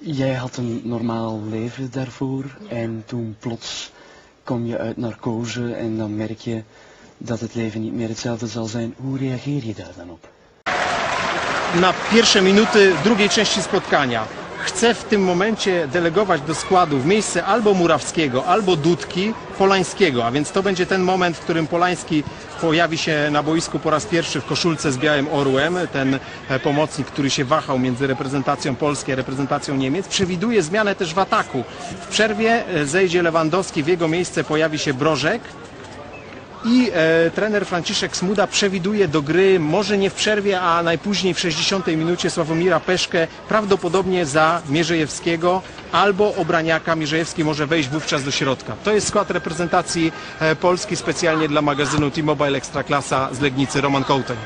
Jij had een normaal leven daarvoor en toen plots kom je uit narcose en dan merk je dat het leven niet meer hetzelfde zal zijn. Hoe reageer je daar dan op? na pierwsze minuty drugiej części spotkania. Chcę w tym momencie delegować do składu w miejsce albo Murawskiego, albo Dudki Polańskiego, a więc to będzie ten moment, w którym Polański pojawi się na boisku po raz pierwszy w koszulce z białym orłem. Ten e, pomocnik, który się wahał między reprezentacją Polski a reprezentacją Niemiec. Przewiduje zmianę też w ataku. W przerwie e, zejdzie Lewandowski, w jego miejsce pojawi się Brożek. I e, trener Franciszek Smuda przewiduje do gry, może nie w przerwie, a najpóźniej w 60 minucie Sławomira Peszkę, prawdopodobnie za Mierzejewskiego albo Obraniaka. Mierzejewski może wejść wówczas do środka. To jest skład reprezentacji e, Polski specjalnie dla magazynu T-Mobile Ekstraklasa z Legnicy Roman Kołtoń.